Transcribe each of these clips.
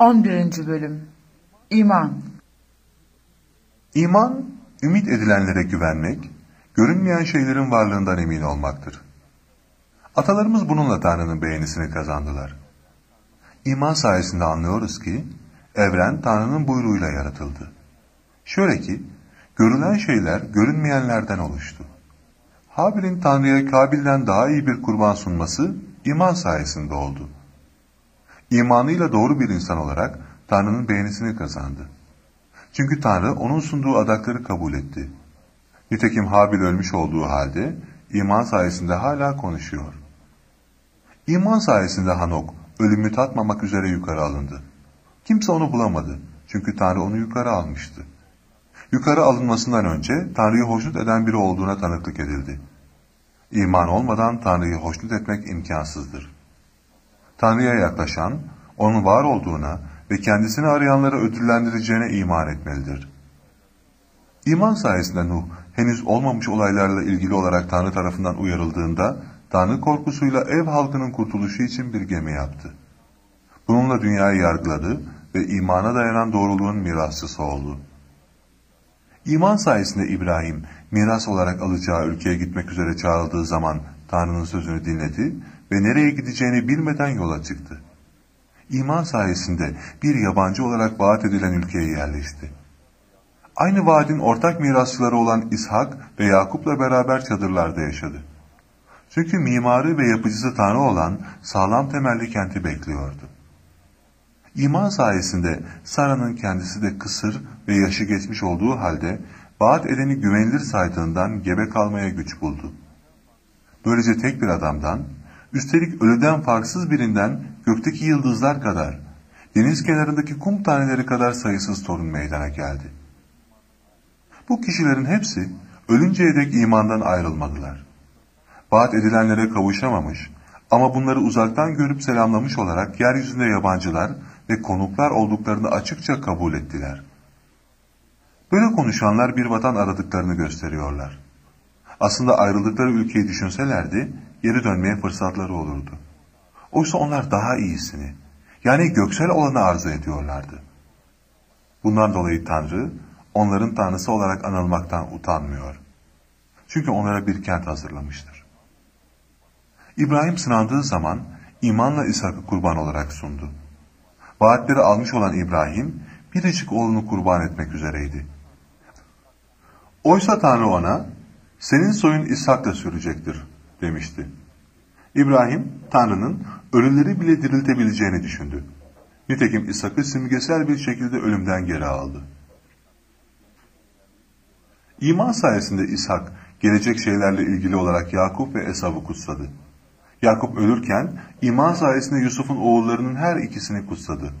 11. Bölüm İman İman, ümit edilenlere güvenmek, görünmeyen şeylerin varlığından emin olmaktır. Atalarımız bununla Tanrı'nın beğenisini kazandılar. İman sayesinde anlıyoruz ki, evren Tanrı'nın buyruğuyla yaratıldı. Şöyle ki, görülen şeyler görünmeyenlerden oluştu. Habil'in Tanrı'ya Kabil'den daha iyi bir kurban sunması iman sayesinde oldu. İmanıyla doğru bir insan olarak Tanrı'nın beğenisini kazandı. Çünkü Tanrı onun sunduğu adakları kabul etti. Nitekim Habil ölmüş olduğu halde iman sayesinde hala konuşuyor. İman sayesinde Hanok ölümü tatmamak üzere yukarı alındı. Kimse onu bulamadı. Çünkü Tanrı onu yukarı almıştı. Yukarı alınmasından önce Tanrı'yı hoşnut eden biri olduğuna tanıklık edildi. İman olmadan Tanrı'yı hoşnut etmek imkansızdır. Tanrı'ya yaklaşan, onun var olduğuna ve kendisini arayanları ödüllendireceğine iman etmelidir. İman sayesinde Nuh, henüz olmamış olaylarla ilgili olarak Tanrı tarafından uyarıldığında, Tanrı korkusuyla ev halkının kurtuluşu için bir gemi yaptı. Bununla dünyayı yargıladı ve imana dayanan doğruluğun mirasçısı oldu. İman sayesinde İbrahim, miras olarak alacağı ülkeye gitmek üzere çağrıldığı zaman Tanrı'nın sözünü dinledi ve nereye gideceğini bilmeden yola çıktı. İman sayesinde bir yabancı olarak vaat edilen ülkeye yerleşti. Aynı vaadin ortak mirasçıları olan İshak ve Yakup'la beraber çadırlarda yaşadı. Çünkü mimarı ve yapıcısı Tanrı olan sağlam temelli kenti bekliyordu. İman sayesinde Sara'nın kendisi de kısır ve yaşı geçmiş olduğu halde vaat edeni güvenilir saydığından gebe kalmaya güç buldu. Böylece tek bir adamdan, üstelik ölüden farksız birinden gökteki yıldızlar kadar, deniz kenarındaki kum taneleri kadar sayısız torun meydana geldi. Bu kişilerin hepsi ölünceye dek imandan ayrılmadılar. Vaat edilenlere kavuşamamış ama bunları uzaktan görüp selamlamış olarak yeryüzünde yabancılar ve konuklar olduklarını açıkça kabul ettiler. Böyle konuşanlar bir vatan aradıklarını gösteriyorlar. Aslında ayrıldıkları ülkeyi düşünselerdi, geri dönmeye fırsatları olurdu. Oysa onlar daha iyisini, yani göksel olanı arzu ediyorlardı. Bundan dolayı Tanrı, onların Tanrısı olarak anılmaktan utanmıyor. Çünkü onlara bir kent hazırlamıştır. İbrahim sınandığı zaman imanla İshak'ı kurban olarak sundu. Vaatleri almış olan İbrahim, biricik oğlunu kurban etmek üzereydi. Oysa Tanrı ona, senin soyun İshak'la sürecektir demişti. İbrahim, Tanrı'nın ölüleri bile diriltebileceğini düşündü. Nitekim İshak'ı simgesel bir şekilde ölümden geri aldı. İman sayesinde İshak, gelecek şeylerle ilgili olarak Yakup ve Esav'ı kutsadı. Yakup ölürken iman sayesinde Yusuf'un oğullarının her ikisini kutsadı.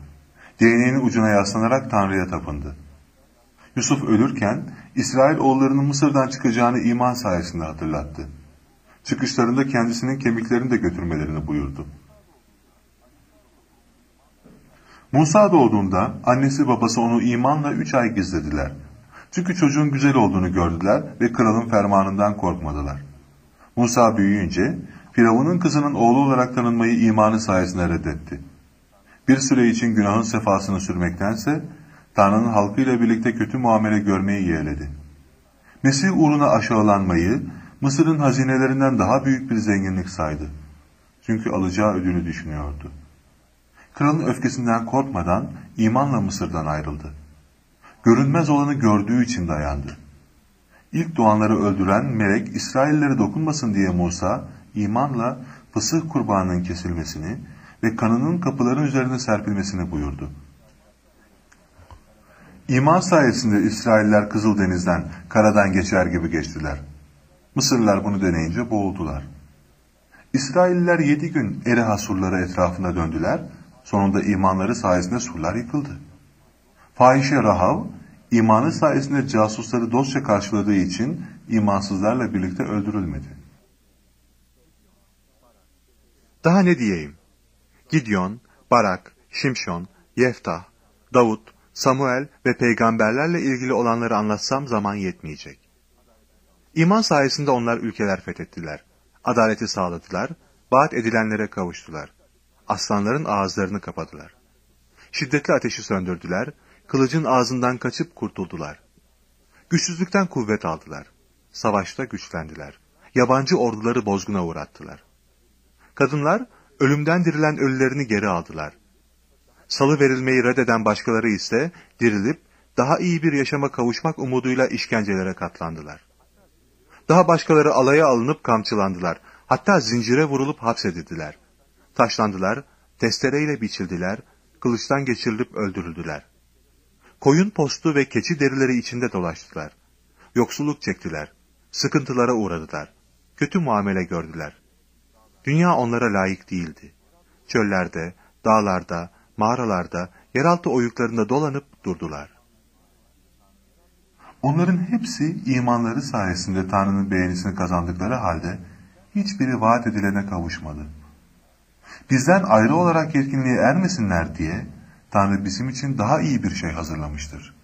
Değneğinin ucuna yaslanarak Tanrı'ya tapındı. Yusuf ölürken İsrail oğullarının Mısır'dan çıkacağını iman sayesinde hatırlattı. Çıkışlarında kendisinin kemiklerini de götürmelerini buyurdu. Musa doğduğunda annesi babası onu imanla üç ay gizlediler. Çünkü çocuğun güzel olduğunu gördüler ve kralın fermanından korkmadılar. Musa büyüyünce Firavun'un kızının oğlu olarak tanınmayı imanı sayesinde reddetti. Bir süre için günahın sefasını sürmektense Tanrı'nın halkıyla birlikte kötü muamele görmeyi yeğledi. Mesih uğruna aşağılanmayı Mısır'ın hazinelerinden daha büyük bir zenginlik saydı. Çünkü alacağı ödülü düşünüyordu. Kralın öfkesinden korkmadan imanla Mısır'dan ayrıldı. Görünmez olanı gördüğü için dayandı. İlk doğanları öldüren melek İsraillere dokunmasın diye Musa imanla fısıh kurbanının kesilmesini ve kanının kapıların üzerine serpilmesini buyurdu. İman sayesinde İsrailler Kızıldeniz'den, karadan geçer gibi geçtiler. Mısırlılar bunu deneyince boğuldular. İsrailler yedi gün Eriha surları etrafında döndüler, sonunda imanları sayesinde surlar yıkıldı. Fahişe Rahav, imanı sayesinde casusları dostça karşıladığı için imansızlarla birlikte öldürülmedi. Daha ne diyeyim? Gidyon, Barak, Şimşon, Yeftah, Davut, Samuel ve peygamberlerle ilgili olanları anlatsam zaman yetmeyecek. İman sayesinde onlar ülkeler fethettiler. Adaleti sağladılar, vaat edilenlere kavuştular. Aslanların ağızlarını kapadılar. Şiddetli ateşi söndürdüler, kılıcın ağzından kaçıp kurtuldular. Güçsüzlükten kuvvet aldılar. Savaşta güçlendiler. Yabancı orduları bozguna uğrattılar. Kadınlar ölümden dirilen ölülerini geri aldılar. Salı verilmeyi reddeden başkaları ise dirilip daha iyi bir yaşama kavuşmak umuduyla işkencelere katlandılar. Daha başkaları alaya alınıp kamçılandılar. Hatta zincire vurulup hapsedildiler. Taşlandılar, testereyle biçildiler, kılıçtan geçirilip öldürüldüler. Koyun postu ve keçi derileri içinde dolaştılar. Yoksulluk çektiler, sıkıntılara uğradılar, kötü muamele gördüler. Dünya onlara layık değildi. Çöllerde, dağlarda, mağaralarda, yeraltı oyuklarında dolanıp durdular. Onların hepsi imanları sayesinde Tanrı'nın beğenisini kazandıkları halde hiçbiri vaat edilene kavuşmadı. Bizden ayrı olarak yetkinliğe ermesinler diye Tanrı bizim için daha iyi bir şey hazırlamıştır.